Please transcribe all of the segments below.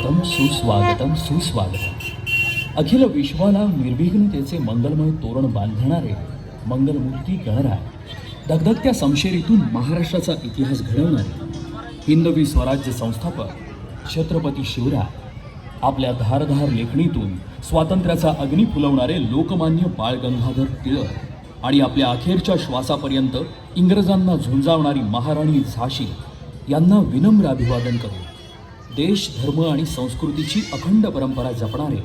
स्वागतम सुस्वागतम सुस्वागतम. अखिल विश्वाला निर्विघ्नतेचे मंगलमय तोरण बांधणारे मंगलमूर्ती गणराय धगधगत्या समशेरीतून महाराष्ट्राचा इतिहास घडवणारे हिंदवी स्वराज्य संस्थापक छत्रपती शिवराय. आपल्या धारधार लेखणीतून स्वातंत्र्याचा अग्नी फुलवणारे लोकमान्य बाळ गंगाधर टिळक आणि आपल्या अखेरच्या श्वासापर्यंत इंग्रजांना झुंजावणारी महाराणी झाशी यांना विनम्र अभिवादन करू देश धर्म आणि संस्कृतीची अखंड परंपरा जपणारे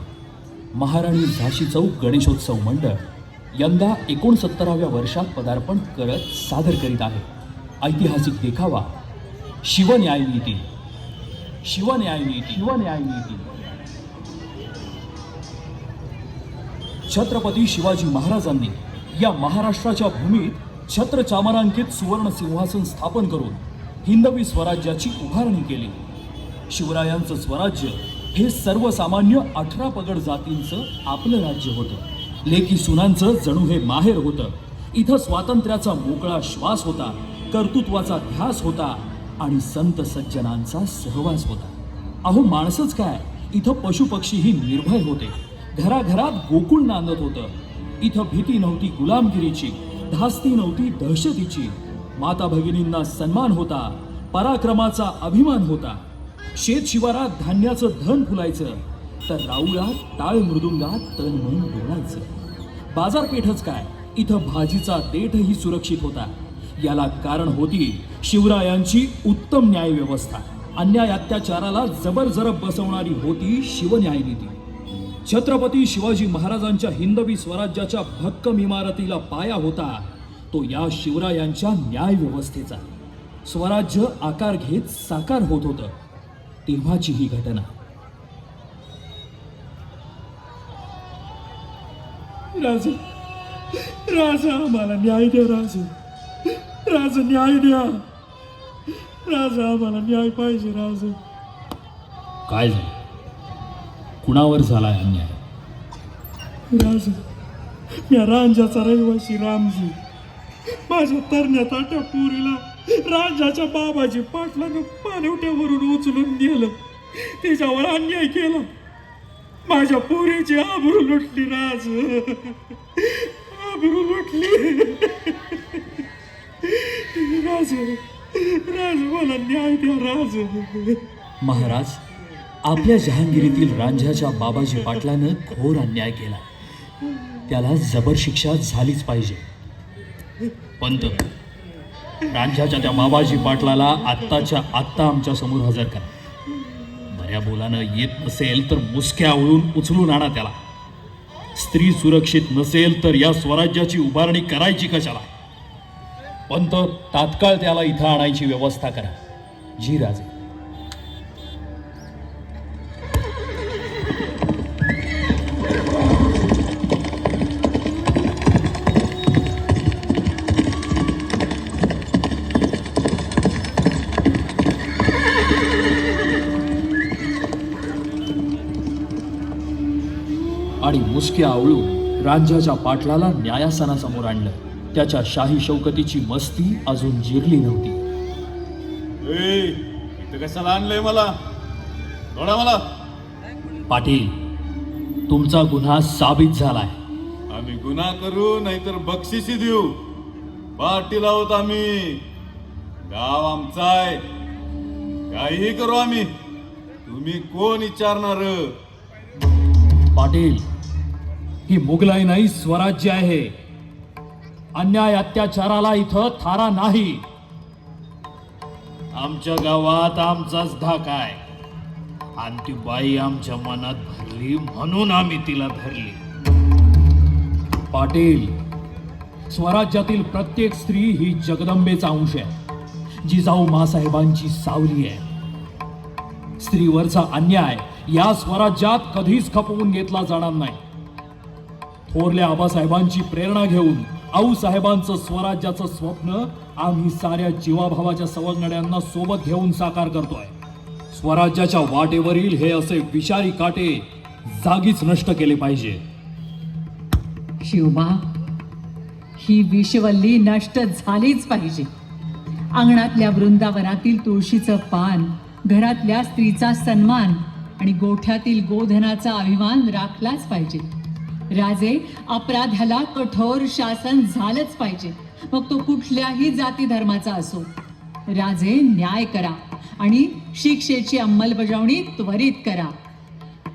महाराणी झाशी चौक गणेशोत्सव मंडळ यंदा एकोणसत्तराव्या वर्षात पदार्पण करत सादर करीत आहे. ऐतिहासिक देखावा शिवन्यायनीती. शिवन्यायनीती. शिवन्यायनीती. छत्रपती शिवाजी महाराजांनी या महाराष्ट्राच्या भूमीत छत्र चामरांकित सुवर्ण सिंहासन स्थापन करून हिंदवी स्वराज्याची उभारणी केली. शिवरायांचं स्वराज्य हे सर्वसामान्य अठरा पगड जातींचं आपलं राज्य होतं. लेखी सुनांचं जणू हे माहेर होतं. इथं स्वातंत्र्याचा मोकळा श्वास होता कर्तृत्वाचा ध्यास होता आणि संत सज्जनांचा सहवास होता. अहो माणसंच काय? इथं पशुपक्षीही निर्भय होते. घराघरात गोकुळ नांदत होतं. इथं भीती नव्हती गुलामगिरीची धास्ती नव्हती दहशतीची. माता भगिनींना सन्मान होता पराक्रमाचा अभिमान होता. शेत शिवारात धान्याचं धन फुलायचं. तर राऊळात टाळ मृदुंगात तन मन बोलायचं. बाजारपेठच काय? इथं भाजीचा देठही सुरक्षित होता. याला कारण होती शिवरायांची उत्तम न्याय व्यवस्था अन्याय अत्याचाराला जबर जरब बसवणारी होती शिवन्यायनीती. छत्रपती शिवाजी महाराजांच्या हिंदवी स्वराज्याच्या भक्कम इमारतीला पाया होता. तो या शिवरायांच्या न्याय व्यवस्थेचा स्वराज्य आकार घेत साकार होत होतं. तेव्हाची ही घटना. राजा राजा आम्हाला न्याय द्या राजा. राजा न्याय द्या. राजा आम्हाला न्याय पाहिजे राजा. काय झालं? कुणावर झालाय अन्याय? राजा या रांजाचा रहिवासी रामजी. माझ्या तरण्यात आट्या पुरीला राजाच्या बाबाजी पाटलानं पालवट्यावरून उचलून नेलं. त्याच्यावर अन्याय केला. माझ्या पोरीची आबरू लुटली राज. आबरू लुटली. राज राज मला न्याय द्या राज. महाराज आपल्या जहांगीरीतील रांझ्याच्या बाबाजी पाटलानं घोर अन्याय केला. त्याला जबर शिक्षा झालीच पाहिजे. पंत रांझ्याच्या त्या बाबाजी पाटलाला आत्ताच्या आत्ता आमच्यासमोर हजर करा. बऱ्या बोलानं येत नसेल तर मुसक्या उळून उचलून आणा त्याला. स्त्री सुरक्षित नसेल तर या स्वराज्याची उभारणी करायची कशाला? पंत तात्काळ त्याला इथं आणायची व्यवस्था करा. जी राजे. आणि मुसक्या आवळून राज्याच्या पाटलाला न्यायासनासमोर आणलं. त्याच्या शाही शौकतीची मस्ती अजून जिरली नव्हती. कशाला आणलंय मला? मला. पाटील तुमचा गुन्हा साबित झालाय. आम्ही गुन्हा करू नाहीतर बक्षिसी देऊ. पाटील आहोत आम्ही. गाव आमचा आहे. काहीही करू आम्ही. तुम्ही कोण विचारणार? पाटील ही मुघलाई नाही स्वराज्य आहे. अन्याय अत्याचाराला इथं थारा नाही. आमच्या गावात आमचाच धाक आहे आणि ती बाई आमच्या मनात भरली म्हणून आम्ही तिला धरली. पाटील स्वराज्यातील प्रत्येक स्त्री ही जगदंबेचा अंश आहे जिजाऊ मासाहेबांची सावली आहे. स्त्रीवरचा अन्याय या स्वराज्यात कधीच खपवून घेतला जाणार नाही. थोरल्या आबासाहेबांची प्रेरणा घेऊन आऊ साहेबांचं स्वराज्याचं स्वप्न आम्ही साऱ्या जीवाभावाच्या सवंगड्यांना सोबत घेऊन साकार करतोय. स्वराज्याच्या वाटेवरील हे असे विषारी काटे जागीच नष्ट केले पाहिजे. शिवबा ही विषवल्ली नष्ट झालीच पाहिजे. अंगणातल्या वृंदावनातील तुळशीचं पान घरातल्या स्त्रीचा सन्मान आणि गोठ्यातील गोधनाचा अभिमान राखलाच पाहिजे. राजे अपराध्याला कठोर शासन झालंच पाहिजे. मग तो कुठल्याही जाती धर्माचा असो. राजे न्याय करा आणि शिक्षेची अंमलबजावणी त्वरित करा.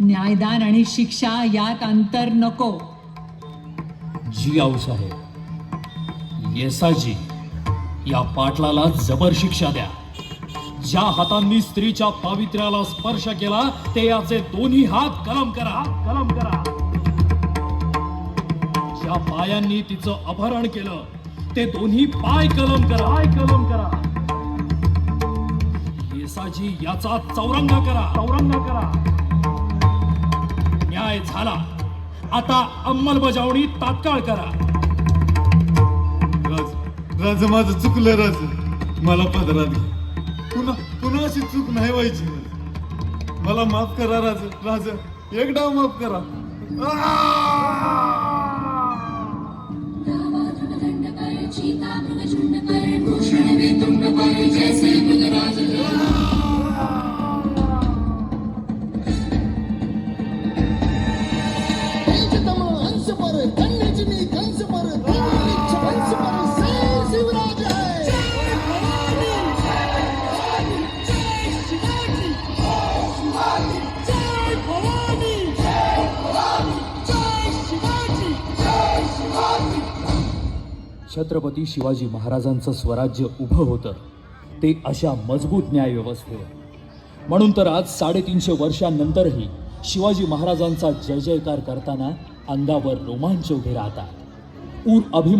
न्यायदान आणि शिक्षा यात अंतर नको. जी आऊसाहेब येसाजी या पाटलाला जबर शिक्षा द्या. ज्या हातांनी स्त्रीच्या पावित्र्याला स्पर्श केला ते याचे दोन्ही हात कलम करा कलम करा. ज्या पायांनी तिचं अपहरण केलं. ते दोन्ही पाय कलम करा. पाय कलम करा. येसाजी याचा चौरंगा करा. चौरंगा करा. न्याय झाला. आता अंमलबजावणी तात्काळ करा. राज राज माझं चुकलं राज. मला पदरात घे पुन्हा पुन्हा अशी चूक नाही व्हायची मला माफ करा राज राज. एक डाव माफ करा. पंचतम छत्रपती शिवाजी महाराजांचं स्वराज्य उभं होतं. ते अशा मजबूत न्यायव्यवस्थेवर. म्हणून तर आज साडेतीनशे वर्षांनंतरही शिवाजी महाराजांचा जय जयकार करताना अंगावर रोमांच उभे राहतात. ऊर अभिमान